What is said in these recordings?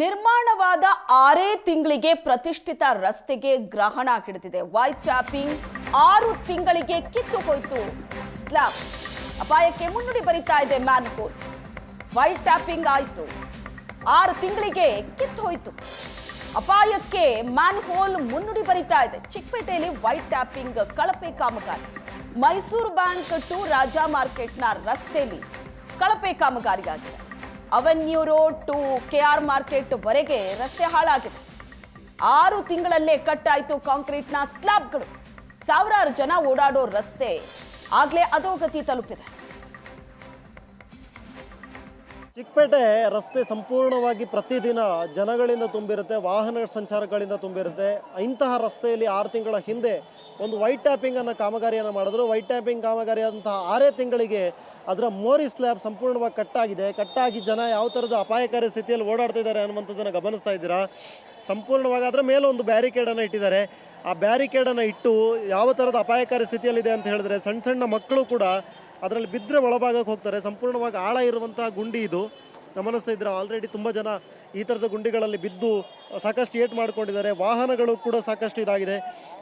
ನಿರ್ಮಾಣವಾದ ಆರೇ ತಿಂಗಳಿಗೆ ಪ್ರತಿಷ್ಠಿತ ರಸ್ತೆಗೆ ಗ್ರಹಣ ಹಿಡಿದಿದೆ ವೈಟ್ ಟ್ಯಾಪಿಂಗ್ ಆರು ತಿಂಗಳಿಗೆ ಕಿತ್ತು ಹೋಯ್ತು. ಸ್ಲಾಬ್ ಅಪಾಯಕ್ಕೆ ಮುನ್ನುಡಿ ಬರಿತಾ ಇದೆ ಮ್ಯಾನ್ಹೋಲ್ ವೈಟ್ ಟ್ಯಾಪಿಂಗ್ ಆಯಿತು. ಆರು ತಿಂಗಳಿಗೆ ಕಿತ್ತು ಹೋಯ್ತು. ಅಪಾಯಕ್ಕೆ ಮ್ಯಾನ್ಹೋಲ್ ಮುನ್ನುಡಿ ಬರಿತಾ ಇದೆ. ಚಿಕ್ಕಪೇಟೆಯಲ್ಲಿ ವೈಟ್ ಟ್ಯಾಪಿಂಗ್ ಕಳಪೆ ಕಾಮಗಾರಿ. ಮೈಸೂರು ಬ್ಯಾಂಕ್ ಟು ರಾಜಾ ಮಾರ್ಕೆಟ್ನ ರಸ್ತೆಯಲ್ಲಿ ಕಳಪೆ ಕಾಮಗಾರಿಯಾಗಿದೆ. Avenue road to K R market ವರೆಗೆ ರಸ್ತೆ ಹಾಳಾಗಿದೆ. ಆರು ತಿಂಗಳಲ್ಲೇ ಕಟ್ಟಾಯಿತು ಕಾಂಕ್ರೀಟ್ನ ಸ್ಲಾಬ್ಗಳು. ಸಾವಿರಾರು ಜನ ಓಡಾಡೋ ರಸ್ತೆ ಆಗ್ಲೇ ಅಧೋಗತಿ ತಲುಪಿದೆ. ಚಿಕ್ಕಪೇಟೆ ರಸ್ತೆ ಸಂಪೂರ್ಣವಾಗಿ ಪ್ರತಿದಿನ ಜನಗಳಿಂದ ತುಂಬಿರುತ್ತೆ, ವಾಹನ ಸಂಚಾರಗಳಿಂದ ತುಂಬಿರುತ್ತೆ. ಇಂತಹ ರಸ್ತೆಯಲ್ಲಿ ಆರು ತಿಂಗಳ ಹಿಂದೆ ಒಂದು ವೈಟ್ ಟ್ಯಾಪಿಂಗ್ ಅನ್ನೋ ಕಾಮಗಾರಿಯನ್ನು ಮಾಡಿದ್ರು. ವೈಟ್ ಟ್ಯಾಪಿಂಗ್ ಕಾಮಗಾರಿ ಆದಂತಹ ಆರೇ ತಿಂಗಳಿಗೆ ಅದರ ಮೋರಿ ಸ್ಲ್ಯಾಬ್ ಸಂಪೂರ್ಣವಾಗಿ ಕಟ್ಟಾಗಿದೆ. ಕಟ್ಟಾಗಿ ಜನ ಯಾವ ಥರದ ಅಪಾಯಕಾರಿ ಸ್ಥಿತಿಯಲ್ಲಿ ಓಡಾಡ್ತಿದ್ದಾರೆ ಅನ್ನುವಂಥದ್ದನ್ನು ಗಮನಿಸ್ತಾ ಇದ್ದೀರಾ? ಸಂಪೂರ್ಣವಾಗಿ ಅದರ ಮೇಲೆ ಒಂದು ಬ್ಯಾರಿಕೇಡನ್ನು ಇಟ್ಟಿದ್ದಾರೆ. ಆ ಬ್ಯಾರಿಕೇಡನ್ನು ಇಟ್ಟು ಯಾವ ಥರದ ಅಪಾಯಕಾರಿ ಸ್ಥಿತಿಯಲ್ಲಿದೆ ಅಂತ ಹೇಳಿದ್ರೆ, ಸಣ್ಣ ಸಣ್ಣ ಮಕ್ಕಳು ಕೂಡ ಅದರಲ್ಲಿ ಬಿದ್ದರೆ ಒಳಭಾಗಕ್ಕೆ ಹೋಗ್ತಾರೆ. ಸಂಪೂರ್ಣವಾಗಿ ಆಳ ಇರುವಂತಹ ಗುಂಡಿ ಇದು. ಗಮನಿಸ್ತಾ ಇದ್ರೆ ಆಲ್ರೆಡಿ ತುಂಬ ಜನ ಈ ಥರದ ಗುಂಡಿಗಳಲ್ಲಿ ಬಿದ್ದು ಸಾಕಷ್ಟು ಏಟ್ ಮಾಡ್ಕೊಂಡಿದ್ದಾರೆ. ವಾಹನಗಳು ಕೂಡ ಸಾಕಷ್ಟು ಇದಾಗಿದೆ.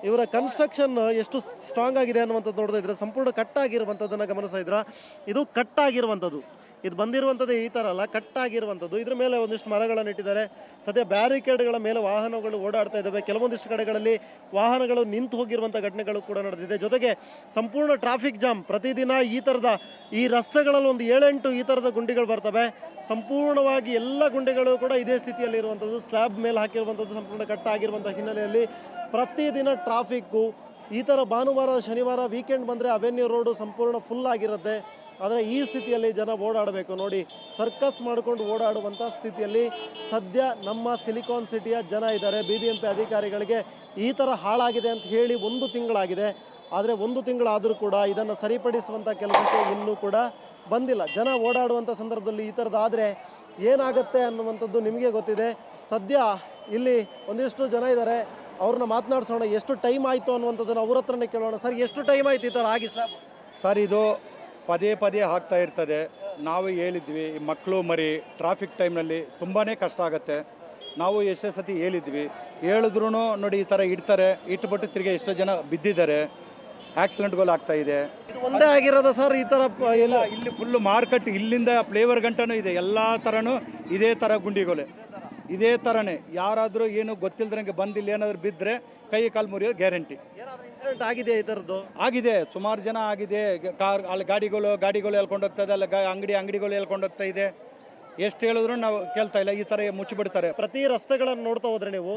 ಇವರ ಕನ್ಸ್ಟ್ರಕ್ಷನ್ ಎಷ್ಟು ಸ್ಟ್ರಾಂಗ್ ಆಗಿದೆ ಅನ್ನುವಂಥದ್ದು ನೋಡ್ತಾ ಇದ್ರೆ ಸಂಪೂರ್ಣ ಕಟ್ಟಾಗಿರುವಂಥದ್ದನ್ನು ಗಮನಿಸ್ತಾ ಇದ್ರ ಇದು ಕಟ್ಟಾಗಿರುವಂಥದ್ದು ಇದು ಬಂದಿರುವಂಥದ್ದು ಈ ಥರ ಅಲ್ಲ, ಕಟ್ಟಾಗಿರುವಂಥದ್ದು. ಇದ್ರ ಮೇಲೆ ಒಂದಿಷ್ಟು ಮರಗಳನ್ನು ಇಟ್ಟಿದ್ದಾರೆ. ಸದ್ಯ ಬ್ಯಾರಿಕೇಡ್ಗಳ ಮೇಲೆ ವಾಹನಗಳು ಓಡಾಡ್ತಾ ಇದ್ದಾವೆ. ಕೆಲವೊಂದಿಷ್ಟು ಕಡೆಗಳಲ್ಲಿ ವಾಹನಗಳು ನಿಂತು ಹೋಗಿರುವಂಥ ಘಟನೆಗಳು ಕೂಡ ನಡೆದಿದೆ. ಜೊತೆಗೆ ಸಂಪೂರ್ಣ ಟ್ರಾಫಿಕ್ ಜಾಮ್ ಪ್ರತಿದಿನ ಈ ಥರದ ಈ ರಸ್ತೆಗಳಲ್ಲಿ ಒಂದು ಏಳೆಂಟು ಈ ಥರದ ಗುಂಡಿಗಳು ಬರ್ತವೆ. ಸಂಪೂರ್ಣವಾಗಿ ಎಲ್ಲ ಗುಂಡಿಗಳು ಕೂಡ ಇದೇ ಸ್ಥಿತಿಯಲ್ಲಿ ಇರುವಂಥದ್ದು. ಸ್ಲ್ಯಾಬ್ ಮೇಲೆ ಹಾಕಿರುವಂಥದ್ದು, ಸಂಪೂರ್ಣ ಕಟ್ಟಾಗಿರುವಂಥ ಹಿನ್ನೆಲೆಯಲ್ಲಿ ಪ್ರತಿದಿನ ಟ್ರಾಫಿಕ್ಕು ಈ ಥರ ಭಾನುವಾರ, ಶನಿವಾರ ವೀಕೆಂಡ್ ಬಂದರೆ ಅವೆನ್ಯೂ ರೋಡು ಸಂಪೂರ್ಣ ಫುಲ್ ಆಗಿರುತ್ತೆ. ಆದರೆ ಈ ಸ್ಥಿತಿಯಲ್ಲಿ ಜನ ಓಡಾಡಬೇಕು. ನೋಡಿ ಸರ್ಕಸ್ ಮಾಡಿಕೊಂಡು ಓಡಾಡುವಂಥ ಸ್ಥಿತಿಯಲ್ಲಿ ಸದ್ಯ ನಮ್ಮ ಸಿಲಿಕಾನ್ ಸಿಟಿಯ ಜನ ಇದ್ದಾರೆ. ಬಿ ಬಿ ಎಂ ಅಧಿಕಾರಿಗಳಿಗೆ ಈ ಥರ ಹಾಳಾಗಿದೆ ಅಂತ ಹೇಳಿ ಒಂದು ತಿಂಗಳಾಗಿದೆ. ಆದರೆ ಒಂದು ತಿಂಗಳಾದರೂ ಕೂಡ ಇದನ್ನು ಸರಿಪಡಿಸುವಂಥ ಕೆಲಸಕ್ಕೆ ಇನ್ನೂ ಕೂಡ ಬಂದಿಲ್ಲ. ಜನ ಓಡಾಡುವಂಥ ಸಂದರ್ಭದಲ್ಲಿ ಈ ಥರದ್ದಾದರೆ ಏನಾಗುತ್ತೆ ಅನ್ನುವಂಥದ್ದು ನಿಮಗೆ ಗೊತ್ತಿದೆ. ಸದ್ಯ ಇಲ್ಲಿ ಒಂದಿಷ್ಟು ಜನ ಇದ್ದಾರೆ. ಅವ್ರನ್ನ ಮಾತನಾಡಿಸೋಣ ಎಷ್ಟು ಟೈಮ್ ಆಯಿತು ಅನ್ನುವಂಥದ್ದನ್ನು ಅವ್ರ ಹತ್ರನೇ ಕೇಳೋಣ. ಸರ್ ಎಷ್ಟು ಟೈಮ್ ಆಯ್ತು ಈ ಥರ ಆಗಿ ಸರ್ ಸರ್ ಇದು ಪದೇ ಪದೇ ಆಗ್ತಾ ಇರ್ತದೆ. ನಾವು ಹೇಳಿದ್ವಿ ಈ ಮಕ್ಕಳು ಮರಿ ಟ್ರಾಫಿಕ್ ಟೈಮ್ನಲ್ಲಿ ತುಂಬಾ ಕಷ್ಟ ಆಗುತ್ತೆ. ನಾವು ಎಷ್ಟೇ ಸತಿ ಹೇಳಿದ್ವಿ ಹೇಳಿದ್ರೂ ನೋಡಿ ಈ ಥರ ಇಡ್ತಾರೆ ಇಟ್ಬಿಟ್ಟು ತಿರುಗಿ ಎಷ್ಟೋ ಜನ ಬಿದ್ದಿದ್ದಾರೆ ಆಕ್ಸಿಡೆಂಟ್ಗಳು ಆಗ್ತಾ ಇದೆ. ಇದು ಒಂದೇ ಆಗಿರೋದು ಸರ್ ಈ ಥರ ಎಲ್ಲ ಇಲ್ಲಿ ಫುಲ್ಲು ಮಾರ್ಕೆಟ್ ಇಲ್ಲಿಂದ ಫ್ಲೇವರ್ ಗಂಟನೂ ಇದೆ ಎಲ್ಲ ಥರನೂ ಇದೇ ಥರ ಗುಂಡಿಗಳು ಇದೇ ಥರನೇ ಯಾರಾದರೂ ಏನು ಗೊತ್ತಿಲ್ಲದಂಗೆ ಬಂದಿಲ್ಲ ಏನಾದರೂ ಬಿದ್ದರೆ ಕೈ ಕಾಲು ಮುರಿಯೋದು ಗ್ಯಾರಂಟಿ. ಏನಾದರೂ ಇನ್ಸಿಡೆಂಟ್ ಆಗಿದೆ ಈ ಥರದ್ದು? ಆಗಿದೆ. ಸುಮಾರು ಜನ ಆಗಿದೆ. ಕಾರ್ ಅಲ್ಲಿ ಗಾಡಿಗಳು ಗಾಡಿಗಳು ಎಳ್ಕೊಂಡು ಹೋಗ್ತಾ ಇದೆ. ಅಲ್ಲ ಗಾ ಅಂಗಡಿ ಅಂಗಡಿಗಳು ಎಳ್ಕೊಂಡು ಹೋಗ್ತಾ ಇದೆ. ಎಷ್ಟು ಹೇಳಿದ್ರು ನಾವು ಕೇಳ್ತಾ ಇಲ್ಲ. ಈ ಥರ ಮುಚ್ಚಿಬಿಡ್ತಾರೆ. ಪ್ರತಿ ರಸ್ತೆಗಳನ್ನು ನೋಡ್ತಾ ಹೋದ್ರೆ ನೀವು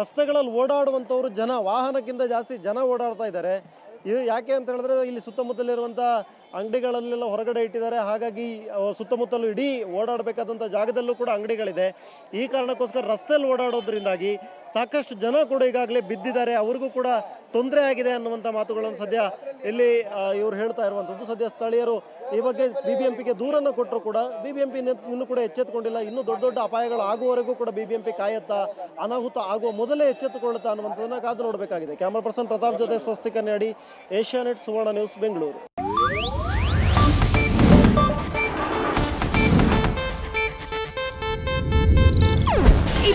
ರಸ್ತೆಗಳಲ್ಲಿ ಓಡಾಡುವಂಥವ್ರು ಜನ ವಾಹನಕ್ಕಿಂತ ಜಾಸ್ತಿ ಜನ ಓಡಾಡ್ತಾ ಇದ್ದಾರೆ. ಇದು ಯಾಕೆ ಅಂತ ಹೇಳಿದ್ರೆ ಇಲ್ಲಿ ಸುತ್ತಮುತ್ತಲಿರುವಂಥ ಅಂಗಡಿಗಳಲ್ಲೆಲ್ಲ ಹೊರಗಡೆ ಇಟ್ಟಿದ್ದಾರೆ. ಹಾಗಾಗಿ ಸುತ್ತಮುತ್ತಲೂ ಇಡೀ ಓಡಾಡಬೇಕಾದಂಥ ಜಾಗದಲ್ಲೂ ಕೂಡ ಅಂಗಡಿಗಳಿದೆ. ಈ ಕಾರಣಕ್ಕೋಸ್ಕರ ರಸ್ತೆಯಲ್ಲಿ ಓಡಾಡೋದ್ರಿಂದಾಗಿ ಸಾಕಷ್ಟು ಜನ ಕೂಡ ಈಗಾಗಲೇ ಬಿದ್ದಿದ್ದಾರೆ. ಅವ್ರಿಗೂ ಕೂಡ ತೊಂದರೆ ಆಗಿದೆ ಅನ್ನುವಂಥ ಮಾತುಗಳನ್ನು ಸದ್ಯ ಇಲ್ಲಿ ಇವರು ಹೇಳ್ತಾ ಇರುವಂಥದ್ದು. ಸದ್ಯ ಸ್ಥಳೀಯರು ಈ ಬಗ್ಗೆ ಬಿ ಬಿ ಎಂ ಪಿಗೆ ದೂರನ್ನು ಕೊಟ್ಟರು ಕೂಡ ಬಿ ಬಿ ಎಂ ಪಿ ಇನ್ನೂ ಕೂಡ ಎಚ್ಚೆತ್ತುಕೊಂಡಿಲ್ಲ. ಇನ್ನೂ ದೊಡ್ಡ ದೊಡ್ಡ ಅಪಾಯಗಳು ಆಗುವವರೆಗೂ ಕೂಡ ಬಿ ಬಿ ಎಂ ಪಿ ಕಾಯತ್ತಾ, ಅನಾಹುತ ಆಗುವ ಮೊದಲೇ ಎಚ್ಚೆತ್ತುಕೊಳ್ಳುತ್ತಾ ಅನ್ನುವಂಥದ್ದನ್ನು ಕಾದು ನೋಡಬೇಕಾಗಿದೆ. ಕ್ಯಾಮ್ರಾ ಪರ್ಸನ್ ಪ್ರತಾಪ್ ಜೊತೆ ಸ್ವಸ್ತಿ ಕನ್ನಡಿ ಏಷ್ಯಾನೆಟ್ ಸುವರ್ಣ ನ್ಯೂಸ್, ಬೆಂಗಳೂರು.